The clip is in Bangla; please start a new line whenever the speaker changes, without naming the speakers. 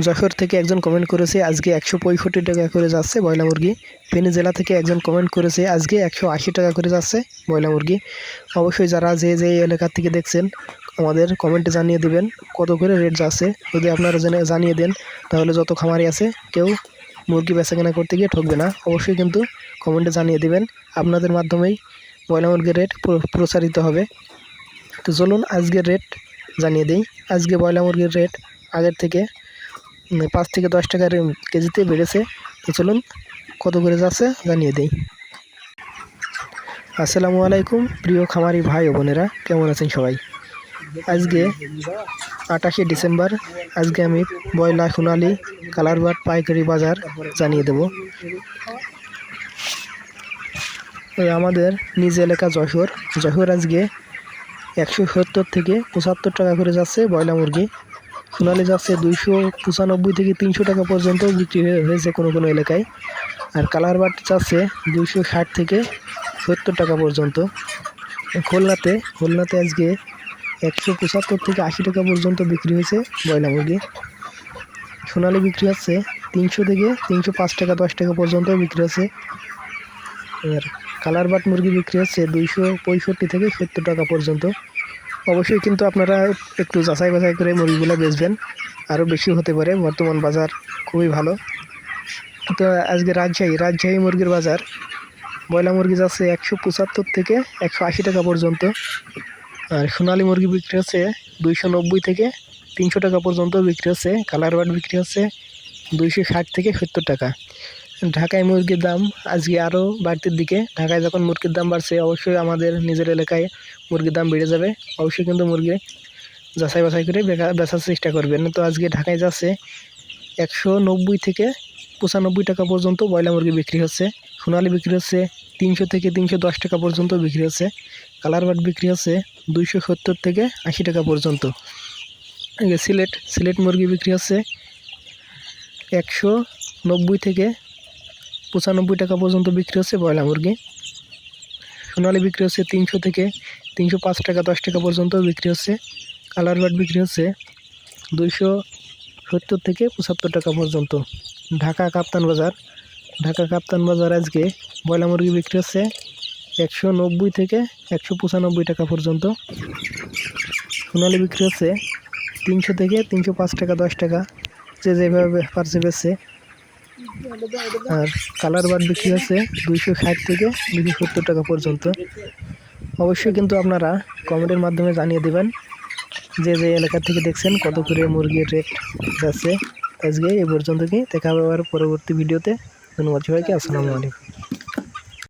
যশোর থেকে একজন কমেন্ট করেছে, আজকে একশো পঁয়ষট্টি টাকা করে যাচ্ছে বয়লা মুরগি। ফেনী জেলা থেকে একজন কমেন্ট করেছে, আজকে একশো আশি টাকা করে যাচ্ছে বয়লা মুরগি। অবশ্যই যারা যে যে এলাকার থেকে দেখছেন, আমাদের কমেন্টে জানিয়ে দিবেন কত করে রেট যাচ্ছে। যদি আপনারা জেনে, জানিয়ে দেন, তাহলে যত খামারি আছে, কেউ মুরগি বেচা কেনা করতে গিয়ে ঠকবে না। অবশ্যই কিন্তু কমেন্টে জানিয়ে দিবেন, আপনাদের মাধ্যমেই বয়লা মুরগির রেট প্র- প্রচারিত হবে। তো চলুন আজকের রেট জানিয়ে দিই। আজকে বয়লা মুরগির রেট আগের থেকে পাঁচ থেকে দশ টাকার কেজিতে বেড়েছে। তো চলুন কত করে যাচ্ছে জানিয়ে দিই। আসসালামু আলাইকুম, প্রিয় খামারি ভাই ও বোনেরা, কেমন আছেন সবাই? আজকে আটাশে ডিসেম্বর, আজকে আমি বয়লা সোনালি কালারবাট পাইকারি বাজার জানিয়ে দেব। আমাদের নিজ এলাকা যশোর। যশোর আজকে একশো সত্তর থেকে পঁচাত্তর টাকা করে যাচ্ছে বয়লা মুরগি। সোনালি যাচ্ছে দুইশো পঁচানব্বই থেকে তিনশো টাকা পর্যন্ত বিক্রি হয়ে- হয়েছে কোনো কোনো এলাকায়। আর কালার বাট যাচ্ছে দুইশো ষাট থেকে সত্তর টাকা পর্যন্ত। খুলনাতে খুলনাতে আজকে একশো পঁচাত্তর থেকে আশি টাকা পর্যন্ত বিক্রি হয়েছে বয়লা মুরগি। সোনালি বিক্রি হচ্ছে তিনশো থেকে তিনশো পাঁচ টাকা, দশ টাকা পর্যন্ত বিক্রি হচ্ছে আর কালার বাট মুরগি বিক্রি হচ্ছে দুইশো পঁয়ষট্টি থেকে সত্তর টাকা পর্যন্ত। অবশ্যই কিন্তু আপনারা একটু যাচাই বাছাই করে মুরগিগুলো বেচবেন। আরও বেশি হতে পারে, বর্তমান বাজার খুবই ভালো। তো আজকে রাজশাহী রাজশাহী মুরগির বাজার। বয়লা মুরগি যাচ্ছে একশো পঁচাত্তর থেকে একশো আশি টাকা পর্যন্ত। আর সোনালি মুরগি বিক্রি হচ্ছে দুইশো নব্বই থেকে তিনশো টাকা পর্যন্ত বিক্রি হচ্ছে। কালার বাট বিক্রি হচ্ছে দুইশো ষাট থেকে সত্তর টাকা। ঢাকায় মুরগির দাম আজকে আরও বাড়তির দিকে। ঢাকায় যখন মুরগির দাম বাড়ছে, অবশ্যই আমাদের নিজের এলাকায় মুরগির দাম বেড়ে যাবে। অবশ্যই কিন্তু মুরগি যাচাই বাছাই করে বেচার চেষ্টা করবেন। তো আজকে ঢাকায় যাচ্ছে একশো নব্বই থেকে পঁচানব্বই টাকা পর্যন্ত বয়লা মুরগি বিক্রি হচ্ছে। সোনালি বিক্রি হচ্ছে তিনশো থেকে তিনশো দশ টাকা পর্যন্ত বিক্রি হচ্ছে। কালার বাট বিক্রি হচ্ছে দুইশো সত্তর থেকে আশি টাকা পর্যন্ত। সিলেট সিলেট মুরগি বিক্রি হচ্ছে একশো নব্বই থেকে পঁচানব্বই টাকা পর্যন্ত বিক্রি হচ্ছে বয়লা মুরগি। সোনালি বিক্রি হচ্ছে তিনশো থেকে তিনশো পাঁচ টাকা, দশ টাকা পর্যন্ত বিক্রি হচ্ছে। কালার বাট বিক্রি হচ্ছে দুইশো সত্তর থেকে পঁচাত্তর টাকা পর্যন্ত। ঢাকা কাপ্তান বাজার। ঢাকা কাপ্তান বাজার আজকে বয়লা মুরগি বিক্রি হচ্ছে একশো নব্বই থেকে একশো পঁচানব্বই টাকা পর্যন্ত। সোনালি বিক্রি হচ্ছে তিনশো থেকে তিনশো পাঁচ টাকা, দশ টাকা। যে যেভাবে পারছে বেচছে আর কালার বার বিক্রি আছে দুইশো ষাট থেকে দুইশো সত্তর টাকা পর্যন্ত। অবশ্যই কিন্তু আপনারা কমেন্টের মাধ্যমে জানিয়ে দেবেন যে যে এলাকা থেকে দেখছেন কত করে মুরগির রেট যাচ্ছে। আজকে এই পর্যন্ত কি। দেখা হবে আবার পরবর্তী ভিডিওতে। ধন্যবাদ সবাইকে। আসসালামু আলাইকুম।